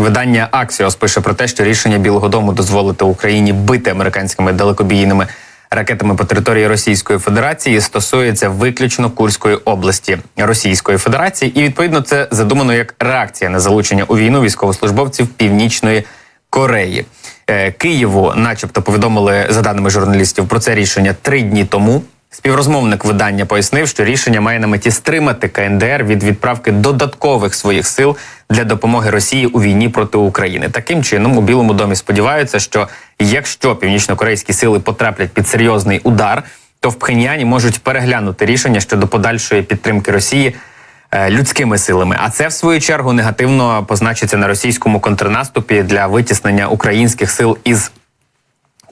Видання Axios пише про те, що рішення Білого Дому дозволити Україні бити американськими далекобійними ракетами по території Російської Федерації стосується виключно Курської області Російської Федерації, і відповідно це задумано як реакція на залучення у війну військовослужбовців Північної Кореї. Е, Києву, начебто, повідомили за даними журналістів про це рішення три дні тому. Співрозмовник видання пояснив, що рішення має на меті стримати КНДР від відправки додаткових своїх сил для допомоги Росії у війні проти України. Таким чином, у Білому домі сподіваються, що якщо північнокорейські сили потраплять під серйозний удар, то в Пхеньяні можуть переглянути рішення щодо подальшої підтримки Росії е, людськими силами. А це в свою чергу негативно позначиться на російському контрнаступі для витіснення українських сил із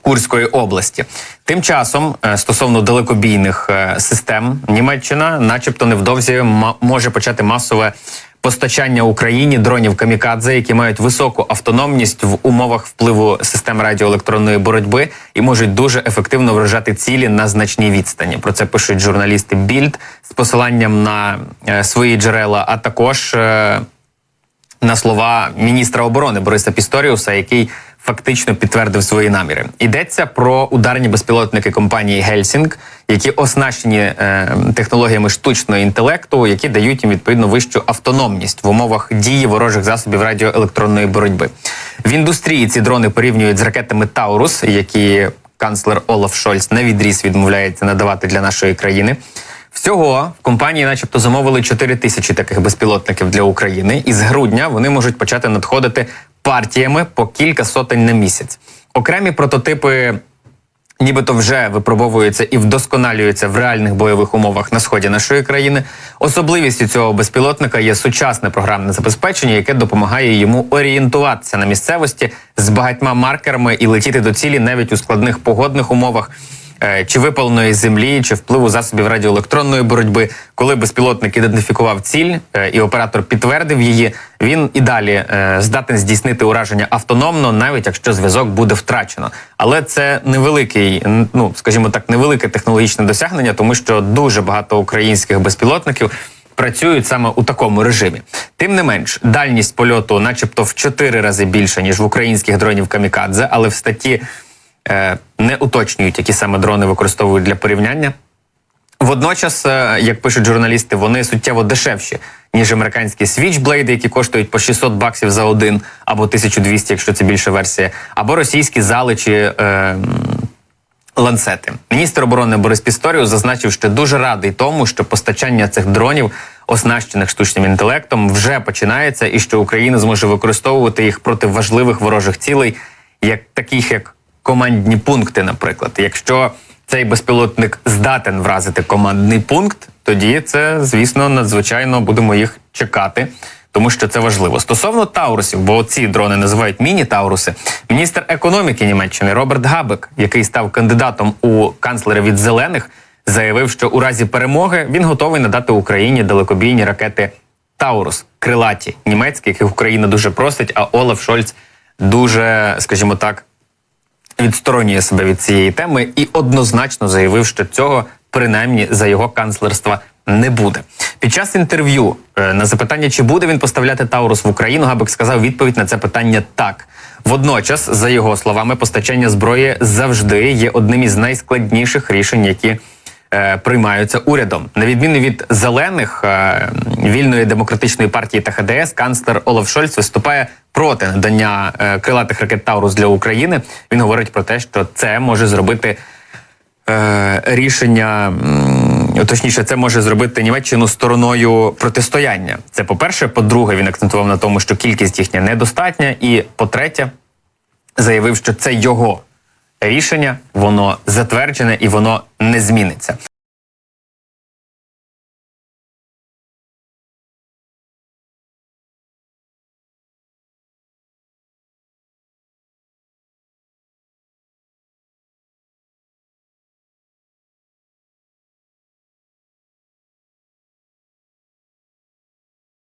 Курської області. Тим часом, е, стосовно далекобійних е, систем, Німеччина, начебто, невдовзі може почати масове постачання Україні дронів камікадзе, які мають високу автономність в умовах впливу систем радіоелектронної боротьби і можуть дуже ефективно вражати цілі на значній відстані. Про це пишуть журналісти Більд з посиланням на е, свої джерела, а також. на слова міністра оборони Бориса Пісторіуса, який фактично підтвердив свої наміри. Йдеться про ударні безпілотники компанії Гельсінг, які оснащені е, технологіями штучного інтелекту, які дають їм відповідно вищу автономність в умовах дії ворожих засобів радіоелектронної боротьби. В індустрії ці дрони порівнюють з ракетами Таурус, які канцлер Олаф Шольц на відріз відмовляється надавати для нашої країни. Всього в компанії, начебто, замовили 4 тисячі таких безпілотників для України, і з грудня вони можуть почати надходити партіями по кілька сотень на місяць. Окремі прототипи. Нібито вже випробовуються і вдосконалюються в реальних бойових умовах на сході нашої країни. Особливістю цього безпілотника є сучасне програмне забезпечення, яке допомагає йому орієнтуватися на місцевості з багатьма маркерами і летіти до цілі навіть у складних погодних умовах. Е, Чи випаленої землі, чи впливу засобів радіоелектронної боротьби, коли безпілотник ідентифікував ціль е, і оператор підтвердив її, він і далі е, здатен здійснити ураження автономно, навіть якщо зв'язок буде втрачено. Але це невеликий, ну скажімо так, невелике технологічне досягнення, тому що дуже багато українських безпілотників працюють саме у такому режимі. Тим не менш, дальність польоту, начебто, в чотири рази більше ніж в українських дронів Камікадзе, але в статті не уточнюють, які саме дрони використовують для порівняння. Водночас, е, як пишуть журналісти, вони суттєво дешевші, ніж американські Switchblade, які коштують по 600 баксів за один, або 1200, якщо це більша версія, або російські зали чи е, ланцети. Міністр оборони Борис Пісторіус зазначив, що дуже радий тому, що постачання цих дронів, оснащених штучним інтелектом, вже починається, і що Україна зможе використовувати їх проти важливих ворожих цілей, як таких як командні пункти, наприклад. Якщо цей безпілотник здатен вразити командний пункт, тоді це, звісно, надзвичайно будемо їх чекати. Тому що це важливо стосовно таурусів, бо ці дрони називають міні-тауруси. Міністр економіки Німеччини Роберт Габек, який став кандидатом у канцлера від зелених, заявив, що у разі перемоги він готовий надати Україні далекобійні ракети Таурус, крилаті німецькі, яких Україна дуже просить. А Олаф Шольц дуже, скажімо так, відсторонює себе від цієї теми і однозначно заявив, що цього принаймні за його канцлерства не буде. Під час інтерв'ю е, на запитання, чи буде він поставляти Таурус в Україну, Габек сказав відповідь на це питання так. Водночас, за його словами, постачання зброї завжди є одним із найскладніших рішень, які приймаються урядом. На відміну від зелених е, вільної демократичної партії та ХДС, канцлер Олаф Шольц виступає проти надання е, крилатих ракет Таурус для України. Він говорить про те, що це може зробити е, рішення. Точніше, це може зробити Німеччину стороною протистояння. Це по-перше. По-друге, він акцентував на тому, що кількість їхня недостатня. І по-третє, заявив, що це його рішення, воно затверджене і воно не зміниться.